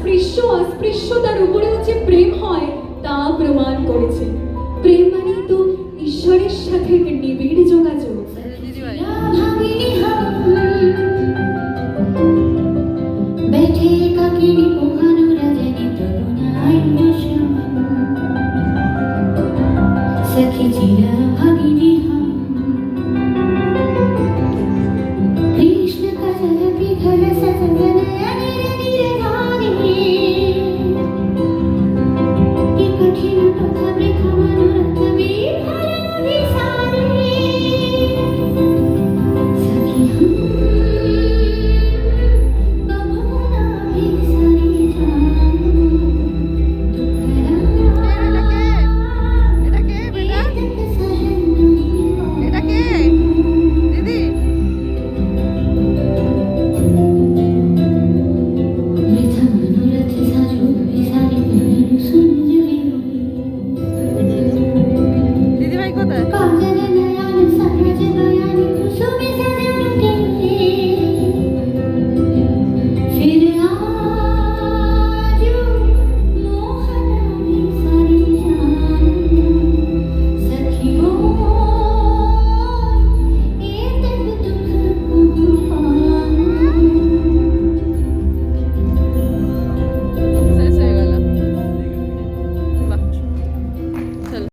স্পৃশ্য অস্পৃশ্যতার যে প্রেম হয়, তা প্রমাণ করেছে। প্রেম মানে তো ঈশ্বরের সাথে নিবিড় যোগাযোগ। কৃষ্ণ